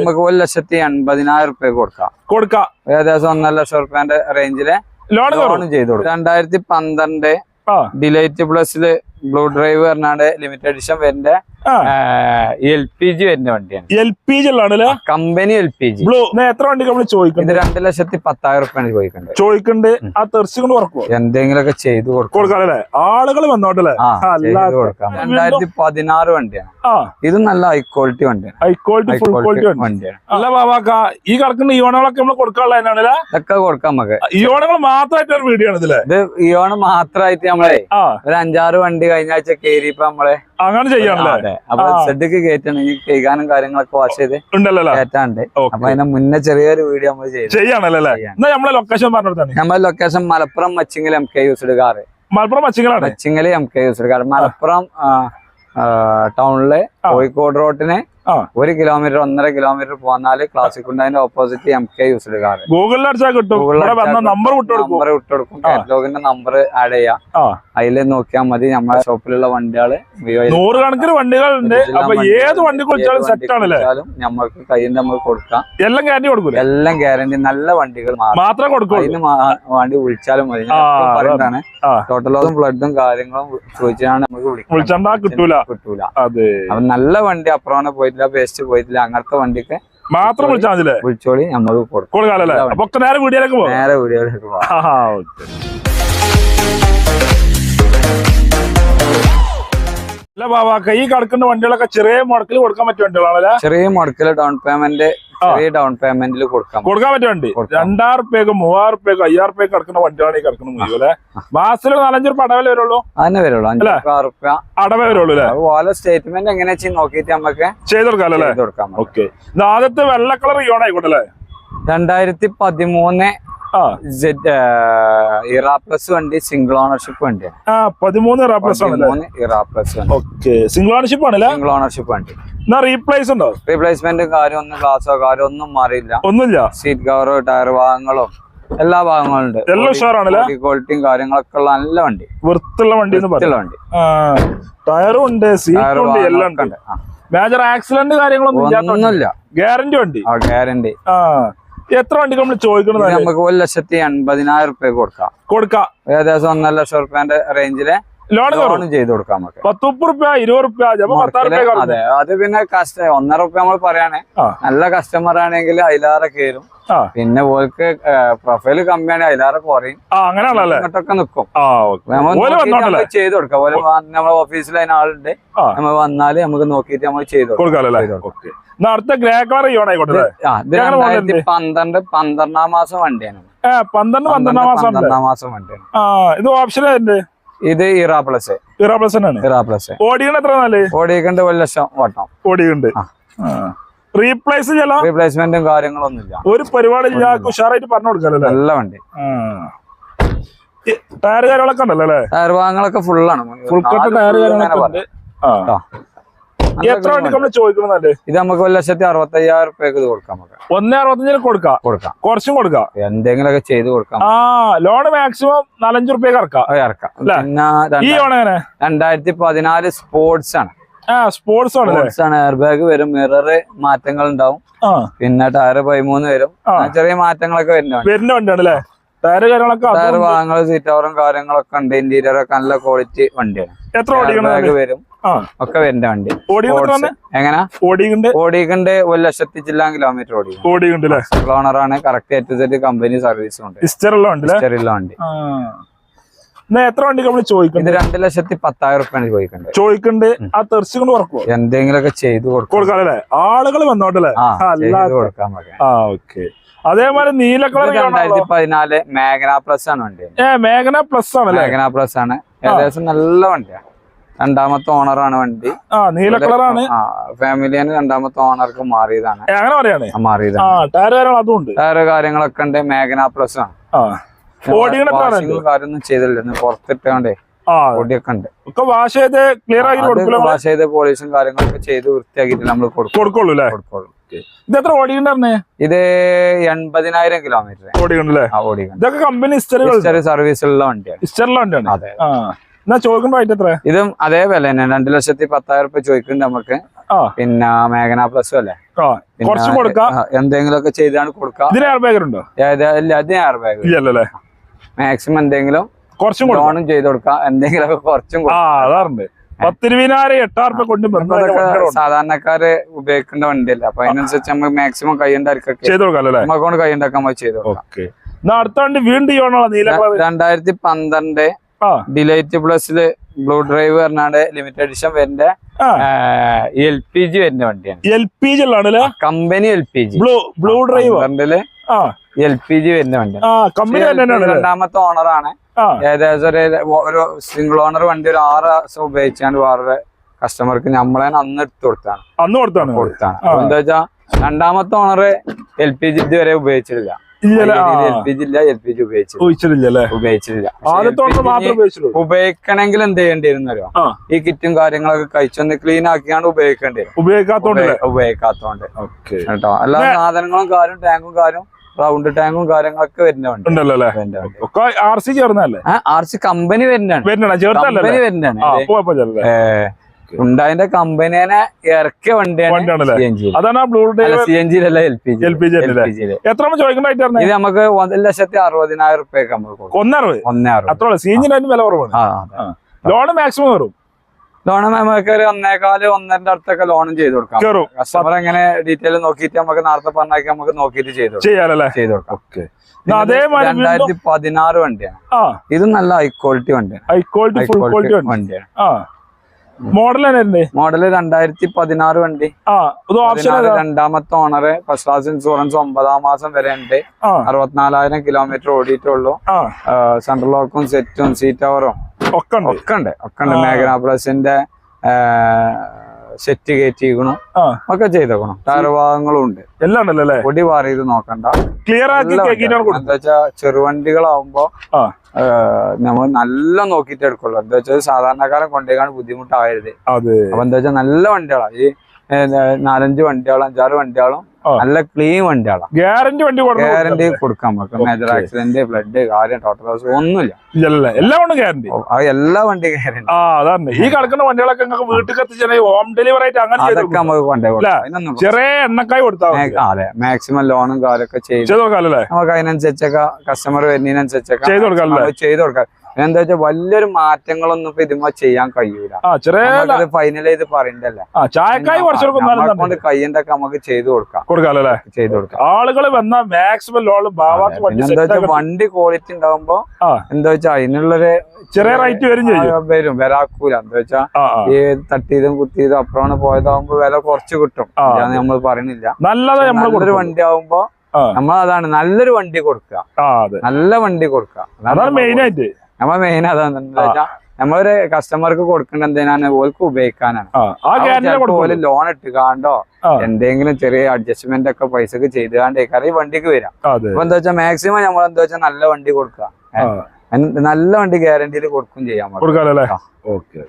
നമുക്ക് ഒരു ലക്ഷത്തി എൺപതിനായിരം റുപ്യ കൊടുക്കാം. കൊടുക്കാം. ഏകദേശം ഒന്നര ലക്ഷം റുപ്യന്റെ റേഞ്ചിൽ ലോൺ ചെയ്തു കൊടുക്കും. രണ്ടായിരത്തി പന്ത്രണ്ട് ഡിലൈറ്റ് പ്ലസിൽ ബ്ലൂ ഡ്രൈവ് പറഞ്ഞാണ്ട് ലിമിറ്റഡ് എഡിഷൻ വരുന്ന എൽ പി ജി വരുന്ന വണ്ടിയാണ്. L P G ഉള്ളതാണല്ലേ? Company L P G blue എത്ര വണ്ടി നമ്മൾ ഇത് രണ്ടു ലക്ഷത്തി പത്തായിരം റുപ്യാണ് ചോദിക്കുന്നത് ചോദിക്കുന്നുണ്ട് ആ തെറിച്ച് കൊണ്ട് ഉറക്കുവോ എന്തെങ്കിലുമൊക്കെ ചെയ്ത് കൊടുക്കാം കൊടുക്കാല്ലേ ആളുകൾ വന്നോട്ടല്ലേ? കൊടുക്കാം. രണ്ടായിരത്തി പതിനാറ് വണ്ടിയാണ്. ഇത് നല്ല ഹൈ ക്വാളിറ്റി വണ്ടിയാണ്. High quality full quality quality വണ്ടി. വണ്ടിയാണ്. അല്ല ബാബാക്ക ഈ കിടക്കുന്ന ഇയോണകളൊക്കെ നമ്മൾ കൊടുക്കാനുള്ള തന്നെയാണല്ലേ ഇതൊക്കെ കൊടുക്കാം നമുക്ക്. ഇയോണകൾ മാത്രമായിട്ട് ഒരു വീഡിയോ ആണ് ഇതിൽ ഇത് ഇയോണ് മാത്രമായിട്ട് നമ്മളെ ഒരു അഞ്ചാറ് വണ്ടി കഴിഞ്ഞ ആഴ്ച കേറിയപ്പോ നമ്മളെ അങ്ങനെ ചെയ്യാനല്ലേ അപ്പൊ സെഡ്ക്ക് കയറ്റണമെങ്കിൽ കൈകാനും കാര്യങ്ങളൊക്കെ വാഷ് ചെയ്ത്? കയറ്റാണ്ട്. അപ്പൊ അതിന് മുന്നേ ചെറിയൊരു വീഡിയോ നമ്മൾ ചെയ്യാണല്ലേ? നമ്മളെ ലൊക്കേഷൻ പറഞ്ഞിടത്താണ് നമ്മുടെ location Malappuram Machingal M K used car Malappuram മച്ചിങ്ങളാണ് Machingal M K used car Malappuram ടൗണിൽ കോഴിക്കോട് റോട്ടിന് ഒരു കിലോമീറ്റർ ഒന്നര കിലോമീറ്റർ പോന്നാൽ classic ഉണ്ടായതിന്റെ opposite M K used car ഗൂഗിളിൽ അടിച്ചാൽ കിട്ടും. നമ്പർ നമ്പർ വിട്ടുകൊടുക്കും. കാറ്റലോഗിന്റെ നമ്പർ ആഡ് ചെയ്യാം. അതിൽ നോക്കിയാൽ മതി. നമ്മുടെ ഷോപ്പിലുള്ള വണ്ടികൾ നൂറ് കണക്കിന് വണ്ടികളുണ്ട്. അപ്പൊ ഏത് വണ്ടി കുളിച്ചാലും സെറ്റ് ആണല്ലേ? നമ്മൾക്ക് കയ്യിൽ നമ്മൾ കൊടുക്കാം. എല്ലാം ഗ്യാരണ്ടി കൊടുക്കും എല്ലാം ഗ്യാരണ്ടി നല്ല വണ്ടികൾ മാത്രം കൊടുക്കും അതിന് വണ്ടി വിളിച്ചാലും മതി. പറയുന്നതാണ്. ആ. ടോട്ടലോസും ബ്ലഡും കാര്യങ്ങളും ചോദിച്ചാണ് നമുക്ക്. വിളിച്ചാണ്ടാ കിട്ടൂല. കിട്ടൂല. അപ്പൊ നല്ല വണ്ടി അപ്പുറമാണ് പോയിട്ടില്ല വേസ്റ്റ് പോയിട്ടില്ല അങ്ങനത്തെ വണ്ടിക്ക് മാത്രം വിളിച്ചാൽ മതില്ലേ വിളിച്ചോളി നമ്മൾ കൊടുക്കും. നേരെ വീഡിയോയിലേക്ക് പോകാം. നേരെ വീഡിയോയിലേക്ക് പോവാം അല്ല ബാബാക്ക ഈ കിടക്കുന്ന വണ്ടികളൊക്കെ ചെറിയ മുടക്കിൽ കൊടുക്കാൻ പറ്റിയ വണ്ടികളാണല്ലേ ചെറിയ മുടക്കിൽ ഡൗൺ പേയ്മെന്റ് ചെറിയ ഡൗൺ പേയ്മെന്റിൽ കൊടുക്കാം. കൊടുക്കാൻ പറ്റിയ വണ്ടി. രണ്ടായിരം റുപ്യക്ക് മൂവായിരം റുപ്യക്ക് അയ്യായിരം റുപ്യക്ക് കിടക്കുന്ന വണ്ടികളാണ് ഈ കിടക്കുന്ന മുഴുവൻ അല്ലെ? മാസത്തിൽ നാലഞ്ചു റുപ്യ അടവേ വരുള്ളൂ? അതിനെ വരുള്ളൂ. അഞ്ചാറ് റുപ്യ അടവേ വരുള്ളൂ അല്ലേ? അതുപോലെ സ്റ്റേറ്റ്മെന്റ് എങ്ങനെ നോക്കിയിട്ട് നമുക്ക് ചെയ്ത് കൊടുക്കാലോ അല്ലേ. ഓക്കെ ആദ്യത്തെ വെള്ള കളർ ഇയോൺ ആയിക്കോട്ടെ അല്ലേ? രണ്ടായിരത്തി പതിമൂന്ന് ഇറാ പ്ലസ് വണ്ടി സിംഗിൾ ഓണർഷിപ്പ് വണ്ടിയാണ് ആ പതിമൂന്ന് പ്ലസ് ആണല്ലേ? പതിമൂന്ന് era plus okay. Single ownership ആണല്ലേ? സിംഗിൾ ഓണർഷിപ്പ് വണ്ടി. എന്നാ റീപ്ലേസ് ഉണ്ടോ? റീപ്ലേസ്മെന്റും കാര്യം ഒന്നും ഗ്ലാസോ കാര്യം ഒന്നും മാറിയില്ല. ഒന്നുമില്ല. സീറ്റ് കവറോ ടയർ ഭാഗങ്ങളും എല്ലാ ഭാഗങ്ങളും ഉണ്ട്. എല്ലാം ഉഷാറാണല്ലേ ക്വാളിറ്റിയും കാര്യങ്ങളൊക്കെ ഉള്ള നല്ല വണ്ടി. വൃത്തിയുള്ള വണ്ടി വണ്ടി. ടയറും ഉണ്ട് സീറ്റും ഉണ്ട് എല്ലാം ഉണ്ട്. മേജർ ആക്സിഡന്റ് കാര്യങ്ങളൊന്നും ഒന്നുമില്ല. ഗ്യാരണ്ടി വണ്ടി. ആ ഗ്യാരണ്ടി ആ. എത്ര വണ്ടി നമ്മൾ ചോദിക്കുന്നത് നമുക്ക് ഒരു ലക്ഷത്തി എൺപതിനായിരം റുപ്യ കൊടുക്കാം. കൊടുക്കാം. ഏകദേശം ഒന്നര ലക്ഷം റുപ്യന്റെ റേഞ്ചിൽ ലോൺ ചെയ്ത് കൊടുക്കാം നമുക്ക്. റുപ്യ ഇരുപത് റുപ്യ അതെ അത് പിന്നെ കസ്റ്റ ഒന്നര റുപ്യ നമ്മൾ പറയാണേ. നല്ല കസ്റ്റമർ ആണെങ്കിൽ അതിലാറെ കയറും. പിന്നെ ഓൾക്ക് പ്രൊഫൈൽ കമ്മിയാണെങ്കിൽ അതിലാറെ കുറയും. ഇങ്ങോട്ടൊക്കെ നിക്കും. ചെയ്ത് കൊടുക്കാം. നമ്മളെ ഓഫീസിൽ അതിന് ആളുണ്ട്. നമ്മൾ വന്നാൽ നമുക്ക് നോക്കിയിട്ട് നമ്മൾ ചെയ്ത് കൊടുക്കാം. അടുത്ത ഗ്രേ കളർ ആയിക്കോട്ടെ. പന്ത്രണ്ട് പന്ത്രണ്ടാം മാസം വണ്ടിയാണ്. പന്ത്രണ്ട് പന്ത്രണ്ടാം മാസം പന്ത്രണ്ടാം മാസം വണ്ടിയാണ്. ഇത് ഓപ്ഷൻ ഇത് ഇറാ പ്ലസ് ഇറാ പ്ലസ് തന്നെയാണ് ഇറാ പ്ലസ് ഓടിക്കണ എത്ര നാല്? ഓടിക്കണ്ട് ഒരു ലക്ഷം വട്ടം. ഓടിയുണ്ട്. റീപ്ലേസ് ചെയ്യാം റീപ്ലേസ്മെന്റും കാര്യങ്ങളൊന്നും ഇല്ല ഒരു പരിപാടി ഉഷാറായിട്ട് പറഞ്ഞു കൊടുക്കാല്ലോ നല്ല വണ്ടി. ടയർ കാര്യങ്ങളൊക്കെ ഉണ്ടല്ലോ അല്ലേ? ടയർ ഭാഗങ്ങളൊക്കെ ഫുള്ളാണ് ഫുൾ കട്ട് ടയർ കാര്യങ്ങളൊക്കെ ഉണ്ട്. ആ. എത്ര വണ്ടി നമ്മൾ ചോദിക്കണമെന്നല്ലേ ഇത് നമുക്ക് ഒരു ലക്ഷത്തി അറുപത്തി അയ്യായിരം റുപ്യക്ക് ഇത് കൊടുക്കാം നമുക്ക്. ഒന്നേ അറുപത്തഞ്ചിന് കൊടുക്കാം? കൊടുക്കാം. കുറച്ചും കൊടുക്കാം? എന്തെങ്കിലുമൊക്കെ ചെയ്ത് കൊടുക്കാം ആ ലോൺ മാക്സിമം നാലഞ്ച് റുപ്യക്ക് ഇറക്കാം. ഇറക്കാം? പിന്നെ രണ്ടായിരത്തി പതിനാല് സ്പോർട്സ് ആണ്. സ്പോർട്സ് ആണ് സ്പോർട്സ് ആണ്. എയർ ബാഗ് വരും മിറർ മാറ്റങ്ങൾ ഉണ്ടാവും പിന്നെ ടയർ പതിമൂന്ന് വരും. ചെറിയ മാറ്റങ്ങളൊക്കെ വരുന്നുണ്ട്. വരുന്ന അല്ലേ കാര്യങ്ങളൊക്കെ ടയർ ഉണ്ട്. ഭാഗങ്ങൾ സീറ്റ് കവറും കാര്യങ്ങളൊക്കെ ഉണ്ട്. ഇന്റീരിയർ ഒക്കെ നല്ല ക്വാളിറ്റി വണ്ടിയാണ്. എത്ര ഓടിക്കണ വരും. ഒക്കെ വരുന്ന വണ്ടി. എങ്ങനെ? ഓടിക്കുണ്ട്? ഓടിക്കണ്ട് ഒരു ലക്ഷത്തി ചില്ലാൻ കിലോമീറ്റർ ഓടിക്കും. ഓടിക്കുണ്ട് ഓണറാണ് കറക്റ്റ് ഏറ്റവും കമ്പനി സർവീസും ഉണ്ട് ഹിസ്റ്ററുള്ള വണ്ടി അല്ലേ വണ്ടി. എത്ര വണ്ടി നമ്മൾ ചോദിക്കുന്നത് രണ്ടു ലക്ഷത്തി പത്തായിരം റുപ്യാണ് ചോദിക്കുന്നത് ചോദിക്കണ്ട്. ആ തെർച്ചു കൊണ്ട് കൊടുക്കും എന്തെങ്കിലുമൊക്കെ ചെയ്ത് കൊടുക്കും കൊടുക്കാല്ലേ ആളുകൾ വന്നോട്ടല്ലേ? ആ അല്ല ഓക്കെ. അതേമാതിരി നീല കളർ രണ്ടായിരത്തി പതിനാല് മേഘന പ്ലസ് ആണ് വണ്ടി. ഏ മേഘന പ്ലസ് ആണ് മേഘന പ്ലസ് ആണ്. ഏകദേശം നല്ല വണ്ടിയാണ് രണ്ടാമത്തെ ഓണറാണ് വണ്ടി. ആ നീല കളറാണ്. ഫാമിലിയാണ് രണ്ടാമത്തെ ഓണർക്ക് മാറിയതാണ്. അങ്ങനെ പറയാണ് മാറിയതാണ്. ടയർ കാര്യങ്ങളൊക്കെ ഉണ്ട്. മേഘന പ്ലസ് ആണ്. കാര്യമൊന്നും ചെയ്തില്ല? പുറത്തിട്ടോണ്ടേ പൊടിയൊക്കെ ഉണ്ട്. ഒക്കെ വാഷ് ചെയ്ത് ക്ലിയർ ആക്കി കൊടുക്കില്ല വാഷ് ചെയ്ത് പോളിഷും കാര്യങ്ങളൊക്കെ ചെയ്ത് വൃത്തിയാക്കിയിട്ട് നമ്മൾ കൊടുക്കും. കൊടുക്കുള്ളൂ കൊടുക്കുള്ളൂ. ഇത് എത്ര ഓടിയുണ്ടായിരുന്നേ ഇത് എൺപതിനായിരം കിലോമീറ്റർ. ഓടിയുണ്ടല്ലേ ഓടിക്കണം ഇതൊക്കെ കമ്പനി ഹിസ്റ്ററി സർവീസുള്ള വണ്ടിയാണ്. അതെ. ആ. എന്നാ ചോദിക്കുമ്പോ ആയിട്ട് എത്ര ഇതും അതേ വില തന്നെ. രണ്ടു ലക്ഷത്തി പത്തായിരം റുപ്യ ചോദിക്കുന്നുണ്ട് നമുക്ക് പിന്നെ മേഘന പ്ലസ് അല്ലേ? എന്തെങ്കിലും ഒക്കെ ചെയ്താണ് കൊടുക്കാം. ഇതിന് എയർ ബാഗ് ഉണ്ടോ അതിന് എയർ ബാഗ് ഇല്ലല്ലേ? മാക്സിമം എന്തെങ്കിലും കുറച്ചും ലോണും ചെയ്ത് കൊടുക്കാം. എന്തെങ്കിലും കുറച്ചും അതാറുണ്ട്. പത്തിരുപതിനായിരം എട്ടായിരം കൊണ്ട് സാധാരണക്കാര് ഉപയോഗിക്കേണ്ട വണ്ടിയല്ല. അപ്പൊ അതിനനുസരിച്ച് നമ്മൾ മാക്സിമം കൈയുണ്ടായിരിക്കൊക്കെ ചെയ്ത് കൊടുക്കാം കൊണ്ട് കൈയുണ്ടാക്കാൻ ചെയ്ത് കൊടുക്കാം. വണ്ടി രണ്ടായിരത്തി പന്ത്രണ്ട് ഡിലൈറ്റ് പ്ലസിൽ ബ്ലൂ ഡ്രൈവ് പറഞ്ഞാണ്ട് ലിമിറ്റഡ് എഡിഷൻ വരുന്ന എൽ പി ജി വരുന്ന വണ്ടിയാണ്. L P G company L P G blue blue drive പന്ത്രണ്ടിൽ എൽ പി ജി വരുന്ന വണ്ടി കമ്പനി രണ്ടാമത്തെ ഓണറാണ് ഏകദേശം ഒരു സിംഗിൾ ഓണർ വണ്ടി ഒരു ആറ് ദിവസം ഉപയോഗിച്ചാണ്ട് വേറെ കസ്റ്റമർക്ക് നമ്മളെ അന്ന് എടുത്തു കൊടുത്താണ്. അന്ന് കൊടുത്താണ്. കൊടുത്താണ്. എന്താ വെച്ചാ രണ്ടാമത്തെ ഓണർ എൽ പി ജി ഇതുവരെ ഉപയോഗിച്ചിട്ടില്ല. ഉപയോഗിക്കണമെങ്കിൽ എന്ത് ചെയ്യേണ്ടി വരുന്നല്ലോ ഈ കിറ്റും കാര്യങ്ങളൊക്കെ കഴിച്ചൊന്ന് ക്ലീൻ ആക്കിയാണ് ഉപയോഗിക്കേണ്ടി ഉപയോഗിക്കാത്തോണ്ട്. ഓക്കെ. കേട്ടോ. എല്ലാ സാധനങ്ങളും കാര്യം ടാങ്കും കാര്യം റൗണ്ട് ടാങ്കും കാര്യങ്ങളൊക്കെ വരുന്ന വണ്ടി. ഉണ്ടല്ലോ അല്ലേ? വരുന്ന വണ്ടി. ഒക്കെ ആർ സി ചേർന്നല്ലേ ആർ സി കമ്പനി വരുന്നതാണ്. കമ്പനി കമ്പനിനെ ഇറക്കിയ വണ്ടിയാണ് സി എൻ അതാണ് ബ്ലൂ സി എൻ ജിയിലല്ല എൽ പി ജി? എത്ര ചോദിക്കണ്ടായിട്ടായിരുന്നു ഇത് നമുക്ക് ഒരു ലക്ഷത്തി അറുപതിനായിരം റുപ്യൊക്കെ നമുക്ക് ഒന്നറുപത്? ഒന്നേ അറുപത്. അത്ര സീഞ്ചിന് വില കുറവാണ്. ലോൺ മാക്സിമം കയറും ലോണ് നമുക്ക് ഒരു ഒന്നേകാൽ ഒന്നരന്റെ അടുത്തൊക്കെ ലോണും ചെയ്ത് കൊടുക്കാം. കസ്റ്റമർ എങ്ങനെ ഡീറ്റെയിൽ നോക്കിയിട്ട് നമുക്ക് നേരത്തെ പറഞ്ഞാക്കി നമുക്ക് നോക്കിയിട്ട് ചെയ്ത് ചെയ്ത് കൊടുക്കാം. രണ്ടായിരത്തി പതിനാറ് വണ്ടിയാണ്. ഇത് നല്ല ഹൈ ക്വാളിറ്റി വണ്ടിയാണ്. ഹൈ ക്വാളിറ്റി വണ്ടിയാണ്. മോഡൽ തന്നെ മോഡൽ രണ്ടായിരത്തി പതിനാറ് വണ്ടി രണ്ടാമത്തെ ഓണർ ഫസ്റ്റ് ക്ലാസ് ഇൻഷുറൻസ് ഒമ്പതാം മാസം വരെ ഉണ്ട്. അറുപത്തിനാലായിരം കിലോമീറ്റർ ഓടിയിട്ടുള്ളൂ. സെൻട്രൽ ലോക്കും സെറ്റും സീറ്റ് ടവറും ഒക്കെ ഉണ്ട്. ഒക്കെ ഉണ്ട് ഒക്കെ ഉണ്ട്. മേഘന പ്ലസിന്റെ സെറ്റ് കയറ്റിക്കണു ഒക്കെ ചെയ്തേക്കണം. താരഭാഗങ്ങളും ഉണ്ട്. എല്ലാം ഉണ്ടല്ലോ അല്ലേ? പൊടി മാറിയത് നോക്കണ്ട. ക്ലിയർ എന്താ വെച്ചാ ചെറുവണ്ടികളാവുമ്പോ നമ്മൾ നല്ല നോക്കിട്ട് എടുക്കുള്ളൂ. എന്താ വെച്ചാൽ സാധാരണക്കാരൻ കൊണ്ടുപോയി ബുദ്ധിമുട്ടാവരുത് അപ്പൊ എന്താ വെച്ചാൽ നല്ല വണ്ടികളാ. ഈ നാലഞ്ച് വണ്ടികളും അഞ്ചാറ് വണ്ടികളും. നല്ല ക്ലീൻ വണ്ടികളാണ് ഗ്യാരണ്ടി വണ്ടി ഗ്യാരണ്ടി കൊടുക്കാൻ പറ്റും മേജർ ആക്സിഡന്റ് ബ്ലഡ് കാര്യം ടോട്ടൽ ലോസ് ഒന്നുമില്ല. എല്ലാ കൊണ്ട് ഗ്യാരണ്ടി എല്ലാ വണ്ടി ഗ്യാരണ്ടി ആ അതാണ്. ഈ കിടക്കുന്ന വണ്ടികളൊക്കെ നിങ്ങൾക്ക് വീട്ടിൽ എത്തിച്ചാൽ ഹോം ഡെലിവറി ആയിട്ട് അങ്ങനെ അതൊക്കെ. നമുക്ക്. കൊടുക്കാം. ചെറിയ എണ്ണക്കായി കൊടുത്താൽ അതെ. മാക്സിമം ലോണും കാര്യമൊക്കെ ചെയ്ത് നമുക്ക് അതിനനുസരിച്ചൊക്കെ കസ്റ്റമർ വരുന്നതിനനുസരിച്ചൊക്കെ കൊടുക്കാം ചെയ്ത് കൊടുക്കാം. എന്താ വെച്ചാൽ വലിയൊരു മാറ്റങ്ങളൊന്നും ഇപ്പൊ ഇതുമ്പോ ചെയ്യാൻ കഴിയൂല. ഫൈനൽ ചെയ്ത് പറയണ്ടല്ലേ? ചായക്കായി കയ്യണ്ടൊക്കെ നമുക്ക് ചെയ്ത് കൊടുക്കാം. കൊടുക്കാമല്ലേ ചെയ്ത് കൊടുക്കാം. ആളുകൾ വന്ന മാക്സിമം എന്താ വെച്ചാൽ വണ്ടി ക്വാളിറ്റി ഉണ്ടാവുമ്പോ എന്താ വെച്ചാൽ അതിനുള്ളൊരു ചെറിയ റേറ്റ് വരും വരും. വരാക്കൂല. എന്താ വെച്ചാ ഈ തട്ടിയതും കുത്തിയതും അപ്പുറമാണ് പോയതാവുമ്പോ വില കുറച്ച് കിട്ടും. നമ്മൾ പറയണില്ല നല്ലത് നമ്മൾ നല്ലൊരു വണ്ടി ആവുമ്പോ നമ്മൾ അതാണ് നല്ലൊരു വണ്ടി കൊടുക്കുക. നല്ല വണ്ടി കൊടുക്കുക. അതാണ് മെയിൻ ആയിട്ട്. നമ്മൾ മെയിൻ അതാണ് നമ്മളൊരു കസ്റ്റമർക്ക് കൊടുക്കേണ്ട എന്തിനാണ്? ഓൾക്ക് ഉപയോഗിക്കാനാണ്. ഓൽ ലോൺ ഇട്ട് കാണ്ടോ എന്തെങ്കിലും ചെറിയ അഡ്ജസ്റ്റ്മെന്റ് ഒക്കെ പൈസക്ക് ചെയ്ത് കാണ്ടേക്കാറ് ഈ വണ്ടിക്ക് വരാം. അപ്പൊ എന്താ വെച്ചാൽ മാക്സിമം നമ്മൾ എന്താ വെച്ചാൽ നല്ല വണ്ടി കൊടുക്കുക നല്ല വണ്ടി ഗ്യാരണ്ടിയിൽ കൊടുക്കും ചെയ്യാൻ പറ്റും ഓക്കെ.